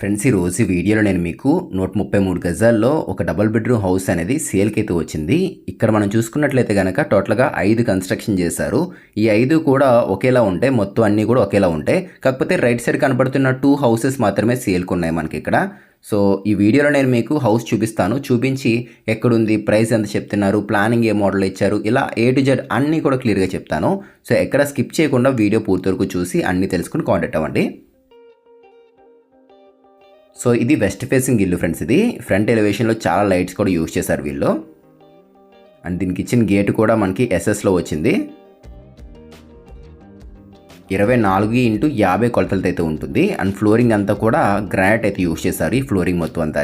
Friends ఈ రోజు వీడియోలో నేను మీకు నూట ముప్పై మూడు గజాల్లో ఒక డబుల్ బెడ్రూమ్ హౌస్ అనేది సేల్కి అయితే వచ్చింది. ఇక్కడ మనం చూసుకున్నట్లయితే కనుక టోటల్గా ఐదు కన్స్ట్రక్షన్ చేశారు. ఈ ఐదు కూడా ఒకేలా ఉంటాయి మొత్తం అన్నీ కూడా ఒకేలా ఉంటాయి కాకపోతే రైట్ సైడ్ కనబడుతున్న టూ హౌసెస్ మాత్రమే సేల్కి ఉన్నాయి మనకి ఇక్కడ. సో ఈ వీడియోలో నేను మీకు హౌస్ చూపిస్తాను. చూపించి ఎక్కడుంది ప్రైస్ ఎంత చెప్తున్నారు ప్లానింగ్ ఏ మోడల్ ఇచ్చారు ఇలా ఏ టు జెడ్ అన్నీ కూడా క్లియర్గా చెప్తాను. సో ఎక్కడ స్కిప్ చేయకుండా వీడియో పూర్తి వరకు చూసి అన్నీ తెలుసుకుని కాంటాక్ట్ అవ్వండి. సో ఇది వెస్ట్ ఫేసింగ్ ఇల్లు ఫ్రెండ్స్ ఇది. ఫ్రంట్ ఎలివేషన్లో చాలా లైట్స్ కూడా యూజ్ చేశారు వీళ్ళు. అండ్ దీనికి ఇచ్చిన గేట్ కూడా మనకి ఎస్ఎస్లో వచ్చింది. ఇరవై నాలుగు ఇంటూ యాభై కొలతలతో అయితే ఉంటుంది. అండ్ ఫ్లోరింగ్ అంతా కూడా గ్రానైట్ అయితే యూజ్ చేశారు ఈ ఫ్లోరింగ్ మొత్తం అంతా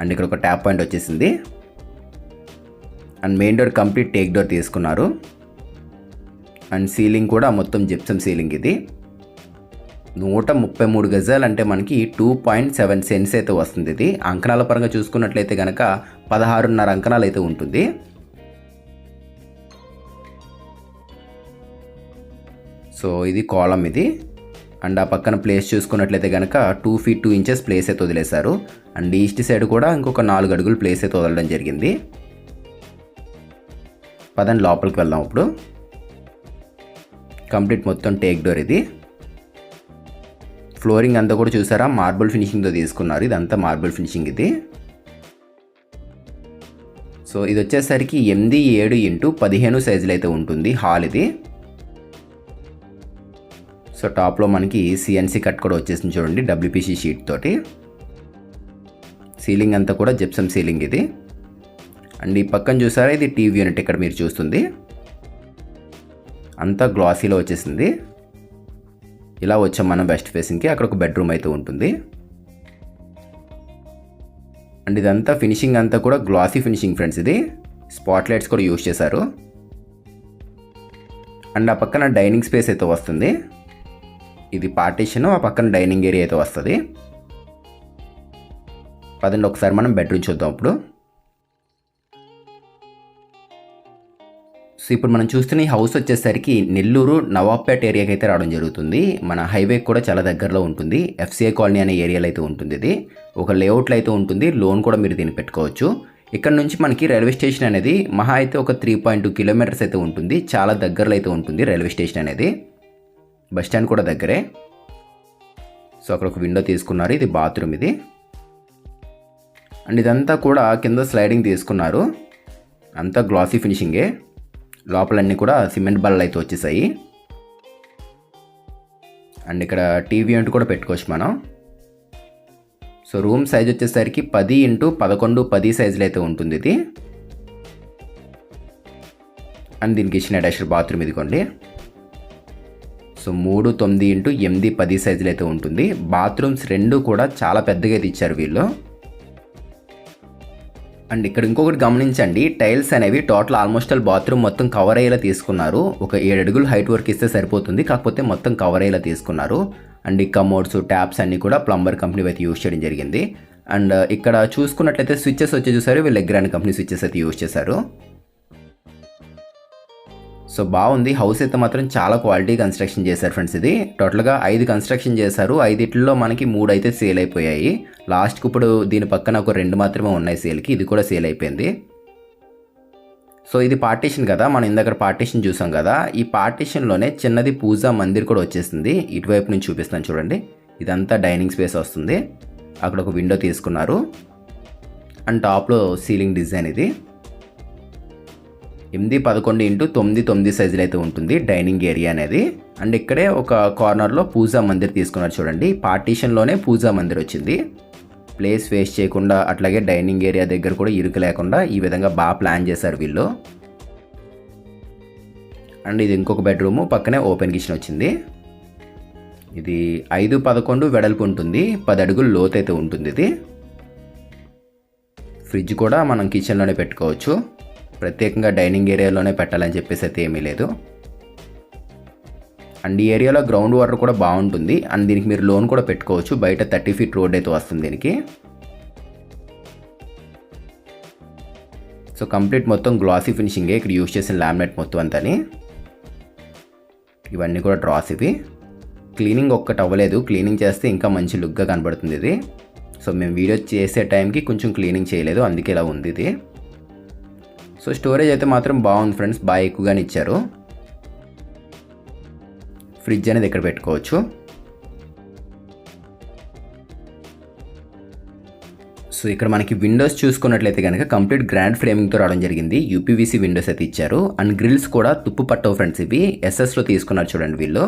అండ్ ఇక్కడ ఒక ట్యాప్ పాయింట్ వచ్చేసింది. And main door complete teak door తీసుకున్నారు. అండ్ సీలింగ్ కూడా మొత్తం జిప్సమ్ సీలింగ్ ఇది. నూట ముప్పై మూడు గజాలు అంటే మనకి టూ పాయింట్ సెవెన్ సెన్స్ అయితే వస్తుంది ఇది. అంకణాల పరంగా చూసుకున్నట్లయితే కనుక పదహారున్నర అంకణాలు అయితే ఉంటుంది. సో ఇది కాలం ఇది. అండ్ ఆ పక్కన ప్లేస్ చూసుకున్నట్లయితే కనుక two feet two inches place అయితే వదిలేశారు. అండ్ ఈస్ట్ సైడ్ కూడా ఇంకొక నాలుగు అడుగులు ప్లేస్ అయితే వదలడం జరిగింది. పదండి లోపలికి వెళ్దాం ఇప్పుడు. కంప్లీట్ మొత్తం టేక్ డోర్ ఇది. ఫ్లోరింగ్ అంతా కూడా చూసారా? మార్బుల్ ఫినిషింగ్తో తీసుకున్నారు. ఇదంతా మార్బుల్ ఫినిషింగ్ ఇది. సో ఇది వచ్చేసరికి ఎనిమిది ఏడు ఇంటూ పదిహేను సైజులు అయితే ఉంటుంది హాల్ ఇది. సో టాప్లో మనకి సిఎన్సీ కట్ కూడా వచ్చేసింది చూడండి డబ్ల్యూపీసీ షీట్ తోటి. సీలింగ్ అంతా కూడా జిప్సమ్ సీలింగ్ ఇది. అండ్ ఈ పక్కన చూసారా? ఇది టీవీ యూనిట్ ఇక్కడ మీరు చూస్తుంది. అంతా గ్లాసీలో వచ్చేసింది. ఇలా వచ్చాం మనం వెస్ట్ ఫేసింగ్కి అక్కడ ఒక బెడ్రూమ్ అయితే ఉంటుంది. అండ్ ఇదంతా ఫినిషింగ్ అంతా కూడా గ్లాసీ ఫినిషింగ్ ఫ్రెండ్స్ ఇది. స్పాట్ లైట్స్ కూడా యూజ్ చేశారు. అండ్ ఆ పక్కన డైనింగ్ స్పేస్ అయితే వస్తుంది. ఇది పార్టీషన్ ఆ పక్కన డైనింగ్ ఏరియా అయితే వస్తుంది. పదండి ఒకసారి మనం బెడ్రూమ్ చూద్దాం ఇప్పుడు. సో ఇప్పుడు మనం చూస్తున్న ఈ హౌస్ వచ్చేసరికి నెల్లూరు నవాబ్పేట ఏరియాకి అయితే రావడం జరుగుతుంది. మన హైవే కూడా చాలా దగ్గరలో ఉంటుంది. ఎఫ్సిఐ కాలనీ అనే ఏరియాలో అయితే ఉంటుంది ఇది. ఒక లేఅవుట్లో అయితే ఉంటుంది. లోన్ కూడా మీరు దీన్ని పెట్టుకోవచ్చు. ఇక్కడ నుంచి మనకి రైల్వే స్టేషన్ అనేది మహా అయితే ఒక త్రీ పాయింట్ టూ కిలోమీటర్స్ అయితే ఉంటుంది. చాలా దగ్గరలో అయితే ఉంటుంది రైల్వే స్టేషన్ అనేది. బస్ స్టాండ్ కూడా దగ్గరే. సో అక్కడ ఒక విండో తీసుకున్నారు. ఇది బాత్రూమ్ ఇది. అండ్ ఇదంతా కూడా కింద స్లైడింగ్ తీసుకున్నారు. అంతా గ్లాసీ ఫినిషింగే. లోపలన్నీ కూడా సిమెంట్ బల్లలు అయితే వచ్చేసాయి. అండ్ ఇక్కడ టీవీ అంటూ కూడా పెట్టుకోవచ్చు మనం. సో రూమ్ సైజ్ వచ్చేసరికి పది ఇంటూ పదకొండు పది సైజులు అయితే ఉంటుంది ఇది. అండ్ దీనికి ఇచ్చిన అటాచ్డ్ బాత్రూమ్ ఇదిగోండి. సో మూడు తొమ్మిది ఇంటూ ఎనిమిది పది సైజులు అయితే ఉంటుంది. బాత్రూమ్స్ రెండు కూడా చాలా పెద్దగా అయితే ఇచ్చారు వీళ్ళు. అండ్ ఇక్కడ ఇంకొకటి గమనించండి టైల్స్ అనేవి టోటల్ ఆల్మోస్ట్ ఆల్ బాత్రూమ్ మొత్తం కవర్ అయ్యేలా తీసుకున్నారు. ఒక ఏడు అడుగులు హైట్ వర్క్ ఇస్తే సరిపోతుంది కాకపోతే మొత్తం కవర్ అయ్యేలా తీసుకున్నారు. అండ్ ఈ కమోడ్స్ ట్యాప్స్ అన్నీ కూడా ప్లంబర్ కంపెనీ అయితే యూజ్ చేయడం జరిగింది. అండ్ ఇక్కడ చూసుకున్నట్లయితే స్విచ్చెస్ వచ్చి చూసారు వీళ్ళు ఎగ్రాండ్ కంపెనీ స్విచ్చెస్ అయితే యూజ్ చేశారు. సో బాగుంది. హౌస్ అయితే మాత్రం చాలా క్వాలిటీ కన్స్ట్రక్షన్ చేశారు ఫ్రెండ్స్ ఇది. టోటల్గా ఐదు కన్స్ట్రక్షన్ చేశారు. ఐదిట్లో మనకి మూడు అయితే సేల్ అయిపోయాయి. లాస్ట్కి ఇప్పుడు దీని పక్కన ఒక రెండు మాత్రమే ఉన్నాయి సేల్కి. ఇది కూడా సేల్ అయిపోయింది. సో ఇది పార్టీషన్ కదా? మనం ఇందాక పార్టీషన్ చూసాం కదా? ఈ పార్టీషన్లోనే చిన్నది పూజా మందిర్ కూడా వచ్చేసింది. ఇటువైపు నుంచి చూపిస్తాను చూడండి. ఇదంతా డైనింగ్ స్పేస్ వస్తుంది. అక్కడ ఒక విండో తీసుకున్నారు. అండ్ టాప్లో సీలింగ్ డిజైన్ ఇది. ఎనిమిది పదకొండు ఇంటూ తొమ్మిది తొమ్మిది సైజులు అయితే ఉంటుంది డైనింగ్ ఏరియా అనేది. అండ్ ఇక్కడే ఒక కార్నర్లో పూజా మందిర్ తీసుకున్నారు చూడండి. పార్టీషన్లోనే పూజా మందిర్ వచ్చింది. ప్లేస్ వేస్ట్ చేయకుండా అట్లాగే డైనింగ్ ఏరియా దగ్గర కూడా ఇరుకు లేకుండా ఈ విధంగా బాగా ప్లాన్ చేశారు వీళ్ళు. అండ్ ఇది ఇంకొక బెడ్రూము పక్కనే ఓపెన్ కిచెన్ వచ్చింది. ఇది ఐదు పదకొండు వెడల్పు ఉంటుంది. పది అడుగులు లోతు అయితే ఉంటుంది ఇది. ఫ్రిడ్జ్ కూడా మనం కిచెన్లోనే పెట్టుకోవచ్చు. ప్రత్యేకంగా డైనింగ్ ఏరియాలోనే పెట్టాలని చెప్పేసి అయితే ఏమీ లేదు. అండ్ ఈ ఏరియాలో గ్రౌండ్ వాటర్ కూడా బాగుంటుంది. అండ్ దీనికి మీరు లోన్ కూడా పెట్టుకోవచ్చు. బయట థర్టీ ఫీట్ రోడ్ అయితే వస్తుంది దీనికి. సో కంప్లీట్ మొత్తం గ్లాసీ ఫినిషింగే. ఇక్కడ యూజ్ చేసిన లామినేట్ మొత్తం అంతని. ఇవన్నీ కూడా డ్రాస్ ఇవి. క్లీనింగ్ ఒక్కటి అవ్వలేదు. క్లీనింగ్ చేస్తే ఇంకా మంచి లుక్గా కనబడుతుంది ఇది. సో మేము వీడియో చేసే టైంకి కొంచెం క్లీనింగ్ చేయలేదు. అందుకే ఇలా ఉంది ఇది. సో స్టోరేజ్ అయితే మాత్రం బాగుంది ఫ్రెండ్స్. బాగా ఎక్కువగానే ఇచ్చారు. ఫ్రిడ్జ్ అనేది ఇక్కడ పెట్టుకోవచ్చు? సో ఇక్కడ మనకి విండోస్ చూసుకున్నట్లయితే కనుక కంప్లీట్ గ్రాండ్ ఫ్రేమింగ్తో రావడం జరిగింది. యూపీవీసీ విండోస్ అయితే ఇచ్చారు. అండ్ గ్రిల్స్ కూడా తుప్పు పట్టవు ఫ్రెండ్స్ ఇవి. ఎస్ఎస్లో తీసుకున్నారు చూడండి వీళ్ళు.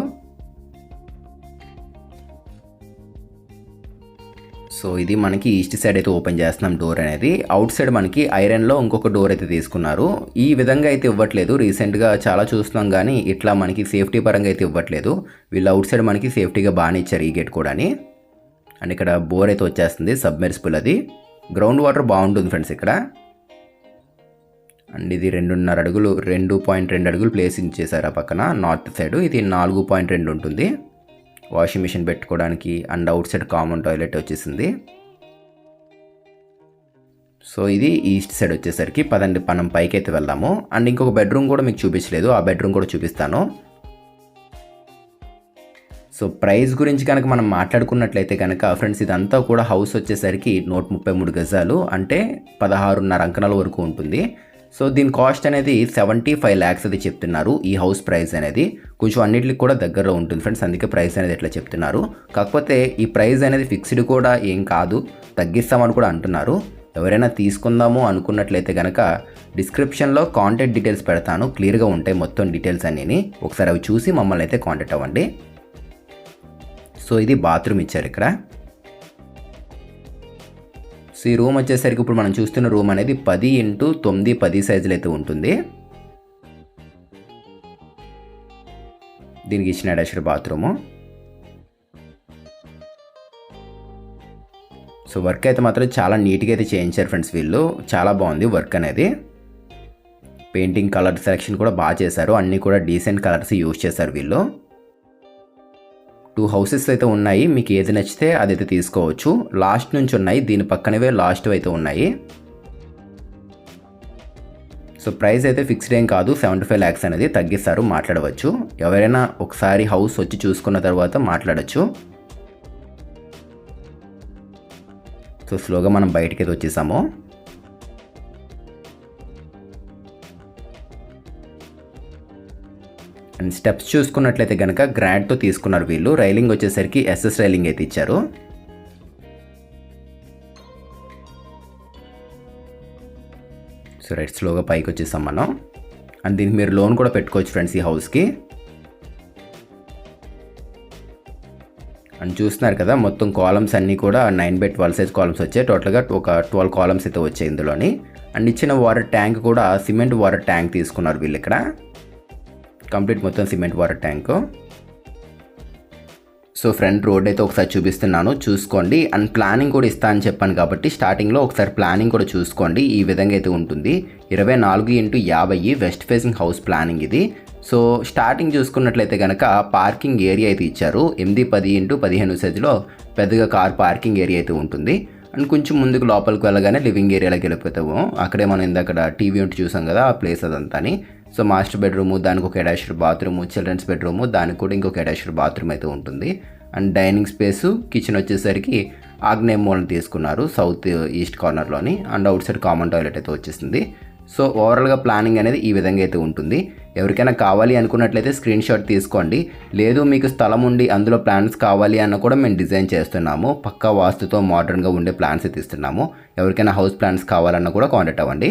సో ఇది మనకి ఈస్ట్ సైడ్ అయితే ఓపెన్ చేస్తున్నాం డోర్ అనేది. అవుట్ సైడ్ మనకి ఐరన్లో ఇంకొక డోర్ అయితే తీసుకున్నారు. ఈ విధంగా అయితే ఇవ్వట్లేదు. రీసెంట్గా చాలా చూస్తున్నాం కానీ ఇట్లా మనకి సేఫ్టీ పరంగా అయితే ఇవ్వట్లేదు. వీళ్ళు అవుట్ సైడ్ మనకి సేఫ్టీగా బాగానే ఇచ్చారు ఈ గేట్ కూడా అండ్ ఇక్కడ బోర్ అయితే వచ్చేస్తుంది సబ్మెర్సిబుల్ అది. గ్రౌండ్ వాటర్ బాగుంటుంది ఫ్రెండ్స్ ఇక్కడ. అండ్ ఇది రెండున్నర అడుగులు రెండు పాయింట్ రెండు అడుగులు ప్లేసింగ్ చేశారు ఆ పక్కన నార్త్ సైడ్. ఇది నాలుగు పాయింట్ రెండు ఉంటుంది. వాషింగ్ మిషన్ పెట్టుకోవడానికి and outside common toilet వచ్చేసింది. సో ఇది ఈస్ట్ సైడ్ వచ్చేసరికి పదండి మనం పైకి అయితే వెళ్దాము. అండ్ ఇంకొక బెడ్రూమ్ కూడా మీకు చూపించలేదు ఆ బెడ్రూమ్ కూడా చూపిస్తాను. సో ప్రైస్ గురించి కనుక మనం మాట్లాడుకున్నట్లయితే కనుక ఫ్రెండ్స్ ఇదంతా కూడా హౌస్ వచ్చేసరికి నూట ముప్పై మూడు గజాలు అంటే పదహారున్నర అంకణాల వరకు ఉంటుంది. సో దీని కాస్ట్ అనేది సెవెంటీ ఫైవ్ ల్యాక్స్ అది చెప్తున్నారు ఈ హౌస్ ప్రైస్ అనేది. కొంచెం అన్నిటికి కూడా దగ్గరలో ఉంటుంది ఫ్రెండ్స్ అందుకే ప్రైస్ అనేది ఎట్లా చెప్తున్నారు. కాకపోతే ఈ ప్రైస్ అనేది ఫిక్స్డ్ కూడా ఏం కాదు తగ్గిస్తామని కూడా అంటున్నారు. ఎవరైనా తీసుకుందాము అనుకున్నట్లయితే కనుక డిస్క్రిప్షన్లో కాంటాక్ట్ డీటెయిల్స్ పెడతాను క్లియర్గా ఉంటాయి మొత్తం డీటెయిల్స్ అన్నీ ఒకసారి అవి చూసి మమ్మల్ని అయితే కాంటాక్ట్ అవ్వండి. సో ఇది బాత్రూమ్ ఇచ్చారు ఇక్కడ. సో ఈ రూమ్ వచ్చేసరికి ఇప్పుడు మనం చూస్తున్న రూమ్ అనేది పది ఇంటూ తొమ్మిది పది సైజులు అయితే ఉంటుంది. దీనికి ఇచ్చిన అటాచ్డ్ బాత్రూము సో వర్క్ అయితే మాత్రం చాలా నీట్గా అయితే చేయించారు ఫ్రెండ్స్ వీళ్ళు. చాలా బాగుంది వర్క్ అనేది. పెయింటింగ్ కలర్ సెలెక్షన్ కూడా బాగా చేశారు. అన్నీ కూడా డీసెంట్ కలర్స్ యూజ్ చేశారు వీళ్ళు. టూ హౌసెస్ అయితే ఉన్నాయి. మీకు ఏది నచ్చితే అదైతే తీసుకోవచ్చు. లాస్ట్ నుంచి ఉన్నాయి. దీని పక్కనవే లాస్ట్ అయితే ఉన్నాయి. సో ప్రైస్ అయితే ఫిక్స్డ్ ఏం కాదు. సెవెంటీ ఫైవ్ ల్యాక్స్ అనేది తగ్గిస్తారు. మాట్లాడవచ్చు. ఎవరైనా ఒకసారి హౌస్ వచ్చి చూసుకున్న తర్వాత మాట్లాడచ్చు. సో స్లోగా మనం బయటకి అయితే వచ్చేసాము. అండ్ స్టెప్స్ చూసుకున్నట్లయితే కనుక గ్రాండ్తో తీసుకున్నారు వీళ్ళు. రైలింగ్ వచ్చేసరికి ఎస్ఎస్ రైలింగ్ అయితే ఇచ్చారు. సో రైట్ స్లోగా పైకి వచ్చేసాం మనం. అండ్ దీనికి మీరు లోన్ కూడా పెట్టుకోవచ్చు ఫ్రెండ్స్ ఈ హౌస్కి అండ్ చూస్తున్నారు కదా మొత్తం కాలమ్స్ అన్నీ కూడా nine by twelve size columns వచ్చాయి. టోటల్గా ఒక ట్వెల్వ్ కాలమ్స్ అయితే వచ్చాయి ఇందులోని. అండ్ ఇచ్చిన వాటర్ ట్యాంక్ కూడా సిమెంట్ వాటర్ ట్యాంక్ తీసుకున్నారు వీళ్ళు ఇక్కడ. కంప్లీట్ మొత్తం cement water tank. So front road అయితే ఒకసారి చూపిస్తున్నాను. చూసుకోండి. అండ్ ప్లానింగ్ కూడా ఇస్తా అని చెప్పాను కాబట్టి స్టార్టింగ్లో ఒకసారి ప్లానింగ్ కూడా చూసుకోండి. ఈ విధంగా అయితే ఉంటుంది. ఇరవై నాలుగు ఇంటూ యాభై వెస్ట్ ఫేసింగ్ హౌస్ ప్లానింగ్ ఇది. సో స్టార్టింగ్ చూసుకున్నట్లయితే కనుక పార్కింగ్ ఏరియా అయితే ఇచ్చారు. ఎనిమిది పది ఇంటూ పదిహేను సైజులో పెద్దగా కార్ పార్కింగ్ ఏరియా అయితే ఉంటుంది. అండ్ కొంచెం ముందుకు లోపలికి వెళ్ళగానే లివింగ్ ఏరియాలోకి వెళ్ళిపోతాము. అక్కడే మనం ఇందాక టీవీ ఉంటే చూసాం కదా ఆ ప్లేస్ అదంతాని. సో మాస్టర్ బెడ్రూము దానికి ఒక అటాచ్డ్ బాత్రూము చిల్డ్రన్స్ బెడ్రూము దానికి కూడా ఇంకొక అటాచ్డ్ బాత్రూమ్ అయితే ఉంటుంది. అండ్ డైనింగ్ స్పేసు కిచెన్ వచ్చేసరికి ఆగ్నేయ మూలను తీసుకున్నారు సౌత్ ఈస్ట్ కార్నర్లోని and outside common toilet అయితే వచ్చేసింది. సో ఓవరాల్గా ప్లానింగ్ అనేది ఈ విధంగా అయితే ఉంటుంది. ఎవరికైనా కావాలి అనుకున్నట్లయితే స్క్రీన్ షాట్ తీసుకోండి. లేదు మీకు స్థలం ఉండి అందులో ప్లాన్స్ కావాలి అన్న కూడా మేము డిజైన్ చేస్తున్నాము. పక్కా వాస్తుతో మోడర్న్గా ఉండే ప్లాన్స్ అయితే ఇస్తున్నాము ఎవరికైనా హౌస్ ప్లాన్స్ కావాలన్నా కూడా కాంటాక్ట్ అవ్వండి.